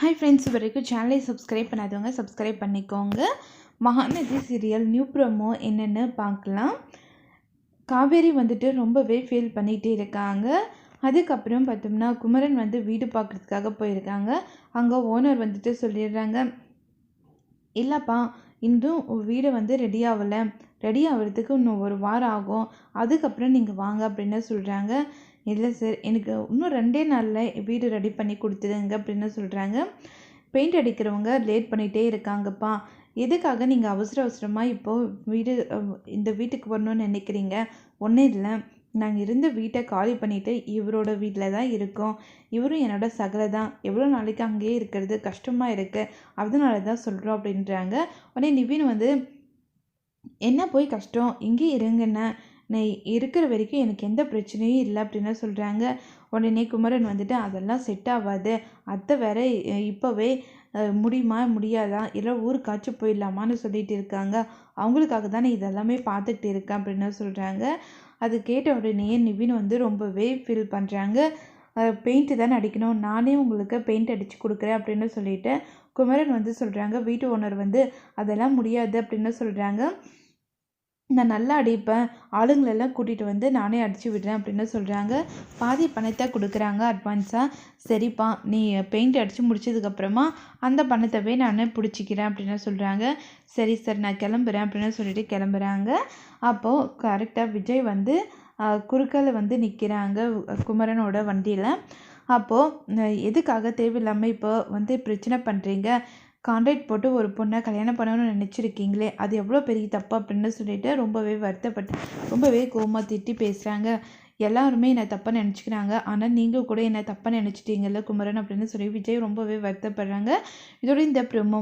Hi friends வரைக்கும் சேனலை subscribe பண்ணாதவங்க சப்ஸ்கிரைப் பண்ணிக்கோங்க. மகாநதி சீரியல் நியூ ப்ரோமோ என்னென்னு பார்க்கலாம். காவேரி வந்துட்டு ரொம்பவே ஃபீல் பண்ணிகிட்டே இருக்காங்க. அதுக்கப்புறம் பார்த்தோம்னா குமரன் வந்து வீடு பார்க்குறதுக்காக போயிருக்காங்க. அங்கே ஓனர் வந்துட்டு சொல்லிடுறாங்க இல்லைப்பா இன்னும் வீடு வந்து ரெடி ஆகலை. ரெடி ஆகிறதுக்கு இன்னும் ஒரு வாரம் ஆகும். அதுக்கப்புறம் நீங்கள் வாங்க அப்படின்னு சொல்கிறாங்க இல்லை சார் எனக்கு இன்னும் ரெண்டே நாளில் வீடு ரெடி பண்ணி கொடுத்துடுங்க அப்படின்னு சொல்கிறாங்க பெயிண்ட் அடிக்கிறவங்க லேட் பண்ணிகிட்டே இருக்காங்கப்பா. எதுக்காக நீங்கள் அவசர அவசரமாக இப்போது வீடு இந்த வீட்டுக்கு வரணும்னு நினைக்கிறீங்க? ஒன்றும் இல்லை. நாங்கள் இருந்த வீட்டை காலி பண்ணிவிட்டு இவரோட வீட்டில் தான் இருக்கோம். இவரும் என்னோட சகலை தான். எவ்வளோ நாளைக்கு அங்கேயே இருக்கிறது கஷ்டமாக இருக்குது அதனால தான் சொல்கிறோம் அப்படின்றாங்க. உடனே நிவின் வந்து என்ன போய் கஷ்டம்? இங்கே இருங்கண்ணே. நான் இருக்கிற வரைக்கும் எனக்கு எந்த பிரச்சனையும் இல்லை அப்படின்னு சொல்கிறாங்க உடனே குமரன் வந்துட்டு அதெல்லாம் செட் ஆகாது. அத்தை வேற இப்போவே முடியுமா? முடியாதா? இல்லை ஊருக்காச்சும் போயிடலாமான்னு சொல்லிட்டு இருக்காங்க. அவங்களுக்காக தானே இதெல்லாமே பார்த்துக்கிட்டு இருக்கேன் அப்படின்னு சொல்கிறாங்க அது கேட்ட உடனே நிவின் வந்து ரொம்பவே ஃபீல் பண்ணுறாங்க பெயிண்ட்டு தானே அடிக்கணும். நானே உங்களுக்கு பெயிண்ட் அடித்து கொடுக்குறேன் அப்படின்னு சொல்லிட்டு குமரன் வந்து சொல்கிறாங்க வீட்டு ஓனர் வந்து அதெல்லாம் முடியாது அப்படின்னு சொல்கிறாங்க நான் நல்லா அடிப்பேன். ஆளுங்களெல்லாம் கூட்டிகிட்டு வந்து நானே அடித்து விடுறேன் அப்படின்னு சொல்கிறாங்க பாதி பணத்தை கொடுக்குறாங்க அட்வான்ஸாக சரிப்பா நீ பெயிண்ட் அடித்து முடிச்சதுக்கப்புறமா அந்த பணத்தவே நான் பிடிச்சிக்கிறேன் அப்படின்னு சொல்கிறாங்க சரி சார் நான் கிளம்புறேன் அப்படின்னு சொல்லிட்டு கிளம்புறாங்க. அப்போது கரெக்டாக விஜய் வந்து குறுக்கால் வந்து நிற்கிறாங்க குமரனோட வண்டியில். அப்போது எதுக்காக தேவையில்லாமல் இப்போ வந்து பிரச்சனை பண்ணுறீங்க கான்ட்ராக்ட் போட்டு ஒரு பொண்ணை கல்யாணம் பண்ணணும்னு நினச்சிருக்கீங்களே அது எவ்வளோ பெரிய தப்பு அப்படின்னு சொல்லிட்டு ரொம்பவே வருத்தப்பட்டு ரொம்பவே கோமா திட்டி பேசுகிறாங்க எல்லாருமே என்னை தப்பாக நினச்சிக்கிறாங்க. ஆனால் நீங்கள் கூட என்னை தப்பாக நினச்சிட்டீங்கல்ல குமரன் அப்படின்னு சொல்லி விஜய் ரொம்பவே வருத்தப்படுறாங்க. இதோட இந்த ப்ரோமோ